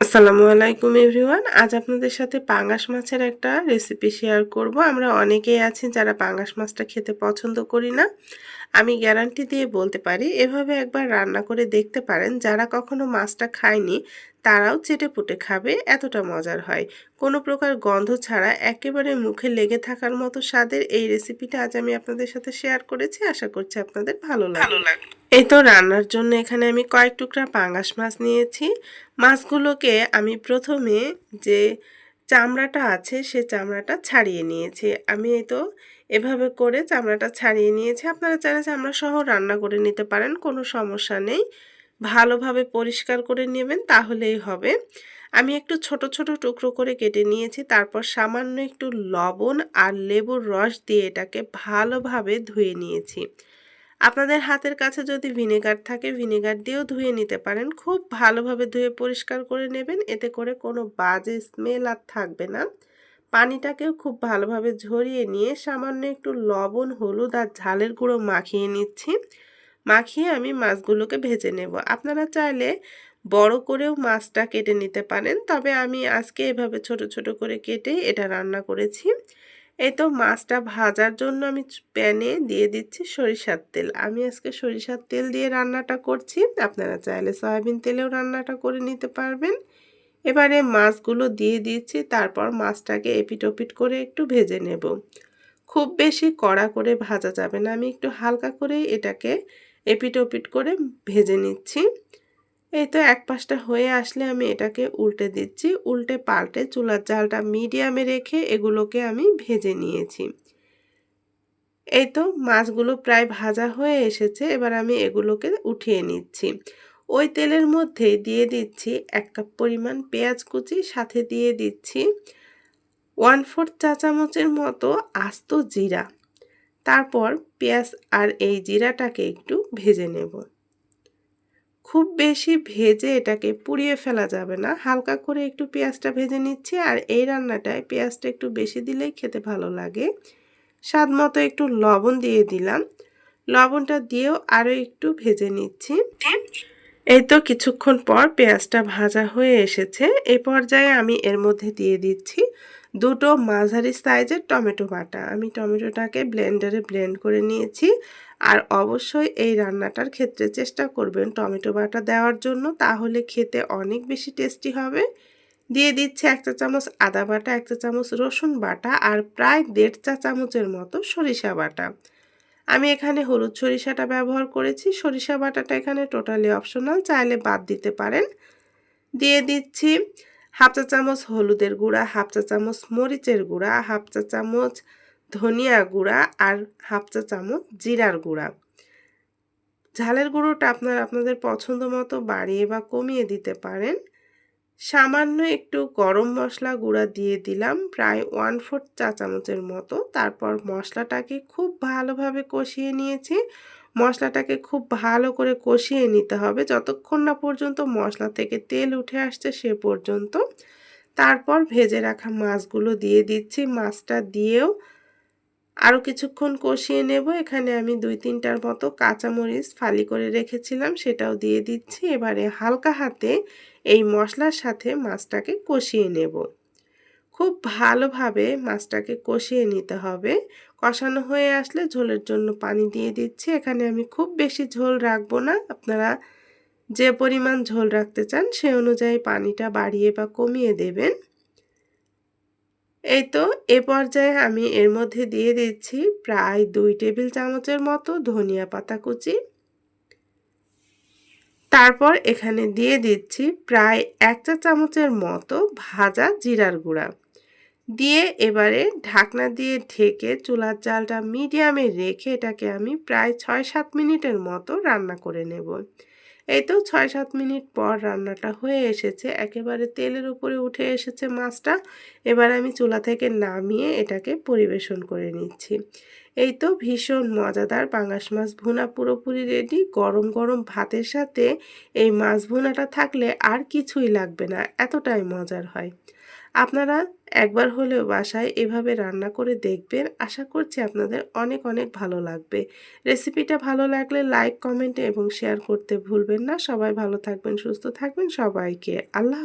আসসালামু আলাইকুম, এভরিওয়ান। আজ আপনাদের সাথে পাঙ্গাস মাছের একটা রেসিপি শেয়ার করব। আমরা অনেকেই আছি যারা পাঙ্গাস মাছটা খেতে পছন্দ করি না। আমি গ্যারান্টি দিয়ে বলতে পারি এভাবে একবার রান্না করে দেখতে পারেন যারা কখনো মাছটা খায়নি তারাও চেটে পুটে খাবে এতটা মজার হয়। কোনো প্রকার গন্ধ ছাড়া একেবারে মুখে লেগে থাকার মতো স্বাদের এই রেসিপিটা আজ আমি আপনাদের সাথে শেয়ার করেছি আশা করছি আপনাদের ভালো লাগবে। এই তো রান্নার জন্য এখানে আমি কয়েক টুকরা পাঙ্গাস মাছ নিয়েছি। মাছগুলোকে আমি প্রথমে যে চামড়াটা আছে, সে চামড়াটা ছাড়িয়ে নিয়েছি। আমি এই তো এভাবে করে চামড়াটা ছাড়িয়ে নিয়েছি। আপনারা চাইলে চামড়া সহ রান্না করে নিতে পারেন, কোনো সমস্যা নেই। ভালোভাবে পরিষ্কার করে নেবেন, তাহলেই হবে। আমি একটু ছোট ছোট টুকরো করে কেটে নিয়েছি। তারপর সামান্য একটু লবণ আর লেবুর রস দিয়ে এটাকে ভালোভাবে ধুয়ে নিয়েছি। আপনাদের হাতের কাছে যদি ভিনেগার থাকে, ভিনেগার দিয়েও ধুয়ে নিতে পারেন। খুব ভালোভাবে ধুয়ে পরিষ্কার করে নেবেন, এতে করে কোনো বাজে স্মেল আর থাকবে না। পানিটাকেও খুব ভালোভাবে ঝরিয়ে নিয়ে সামান্য একটু লবণ, হলুদ আর ঝালের গুঁড়ো মাখিয়ে নিচ্ছি। মাখিয়ে আমি মাছগুলোকে ভেজে নেব। আপনারা চাইলে বড় করেও মাছটা কেটে নিতে পারেন, তবে আমি আজকে এভাবে ছোট ছোট করে কেটে এটা রান্না করেছি। এই তো মাছটা ভাজার জন্য আমি প্যানে দিয়ে দিচ্ছি সরিষার তেল। আমি আজকে সরিষার তেল দিয়ে রান্নাটা করছি। আপনারা চাইলে সয়াবিন তেলেও রান্নাটা করে নিতে পারবেন। এবারে মাছগুলো দিয়ে দিচ্ছি, তারপর মাছটাকে এপিট ওপিট করে একটু ভেজে নেব। খুব বেশি কড়া করে ভাজা যাবে না, আমি একটু হালকা করেই এটাকে এপিট ওপিট করে ভেজে নিচ্ছি। এই তো এক পাশটা হয়ে আসলে আমি এটাকে উল্টে দিচ্ছি। উল্টে পাল্টে চুলার জালটা মিডিয়ামে রেখে এগুলোকে আমি ভেজে নিয়েছি। এই তো মাছগুলো প্রায় ভাজা হয়ে এসেছে, এবার আমি এগুলোকে উঠিয়ে নিচ্ছি। ওই তেলের মধ্যে দিয়ে দিচ্ছি এক কাপ পরিমাণ পেঁয়াজ কুচি, সাথে দিয়ে দিচ্ছি ওয়ান ফোর্থ চা চামচের মতো আস্ত জিরা। তারপর পেঁয়াজ আর এই জিরাটাকে একটু ভেজে নেব। খুব বেশি ভেজে এটাকে পুড়িয়ে ফেলা যাবে না। হালকা করে একটু পেঁয়াজটা ভেজে নিচ্ছি আর এই রান্নাটায় পেঁয়াজটা একটু বেশি দিলেই খেতে ভালো লাগে। স্বাদ মতো একটু লবণ দিয়ে দিলাম। লবণটা দিয়েও আরও একটু ভেজে নিচ্ছি। এই তো কিছুক্ষণ পর পেঁয়াজটা ভাজা হয়ে এসেছে। এই পর্যায়ে আমি এর মধ্যে দিয়ে দিচ্ছি দুটো মাঝারি সাইজের টমেটো বাটা। আমি টমেটোটাকে ব্লেন্ডারে ব্লেন্ড করে নিয়েছি। আর অবশ্যই এই রান্নাটার ক্ষেত্রে চেষ্টা করবেন টমেটো বাটা দেওয়ার জন্য, তাহলে খেতে অনেক বেশি টেস্টি হবে। দিয়ে দিচ্ছে এক চা চামচ আদা বাটা, এক চা চামচ রসুন বাটা আর প্রায় দেড় চা চামচের মতো সরিষা বাটা। আমি এখানে হলুদ সরিষাটা ব্যবহার করেছি। সরিষা বাটাটা এখানে টোটালি অপশনাল, চাইলে বাদ দিতে পারেন। দিয়ে দিচ্ছি হাফ চা চামচ হলুদের গুঁড়া, হাফ চা চামচ মরিচের গুঁড়া, হাফ চা চামচ ধনিয়া গুঁড়া আর হাফ চা চামচ জিরার গুঁড়া। ঝালের গুঁড়োটা আপনার আপনাদের পছন্দ মতো বাড়িয়ে বা কমিয়ে দিতে পারেন। সামান্য একটু গরম মশলা গুঁড়া দিয়ে দিলাম প্রায় ওয়ান ফোর্থ চা চামচের মতো। তারপর মশলাটাকে খুব ভালোভাবে কষিয়ে নিয়েছি। মশলাটাকে খুব ভালো করে কষিয়ে নিতে হবে। যতক্ষণ না পর্যন্ত মশলা থেকে তেল উঠে আসছে সে পর্যন্ত। তারপর ভেজে রাখা মাছগুলো দিয়ে দিচ্ছি। মাছটা দিয়েও আরও কিছুক্ষণ কষিয়ে নেব। এখানে আমি দুই তিনটার মতো কাঁচামরিচ ফালি করে রেখেছিলাম, সেটাও দিয়ে দিচ্ছি। এবারে হালকা হাতে এই মশলার সাথে মাছটাকে কষিয়ে নেব। খুব ভালোভাবে মাছটাকে কষিয়ে নিতে হবে। কষানো হয়ে আসলে ঝোলের জন্য পানি দিয়ে দিচ্ছি। এখানে আমি খুব বেশি ঝোল রাখব না। আপনারা যে পরিমাণ ঝোল রাখতে চান সে অনুযায়ী পানিটা বাড়িয়ে বা কমিয়ে দেবেন। এই তো, এ পর্যায়ে আমি এর মধ্যে দিয়ে দিচ্ছি প্রায় দুই টেবিল চামচের মতো ধনিয়া পাতা কুচি। তারপর এখানে দিয়ে দিচ্ছি প্রায় এক চা চামচের মতো ভাজা জিরার গুঁড়া। দিয়ে এবারে ঢাকনা দিয়ে ঢেকে চুলার জালটা মিডিয়ামে রেখে এটাকে আমি প্রায় ছয় সাত মিনিটের মতো রান্না করে নেব। এই তো ছয় সাত মিনিট পর রান্নাটা হয়ে এসেছে। একেবারে তেলের উপরে উঠে এসেছে মাছটা। এবার আমি চুলা থেকে নামিয়ে এটাকে পরিবেশন করে নিচ্ছি। এই তো ভীষণ মজাদার পাঙাশ মাছ ভুনা পুরোপুরি রেডি গরম গরম ভাতের সাথে এই মাছ ভুনাটা থাকলে আর কিছুই লাগবে না, এতটাই মজার হয়। আপনারা একবার হলেও বাসায় এভাবে রান্না করে দেখবেন। আশা করছি আপনাদের অনেক অনেক ভালো লাগবে। রেসিপিটা ভালো লাগলে লাইক, কমেন্ট এবং শেয়ার করতে ভুলবেন না। সবাই ভালো থাকবেন, সুস্থ থাকবেন সবাইকে। আল্লাহ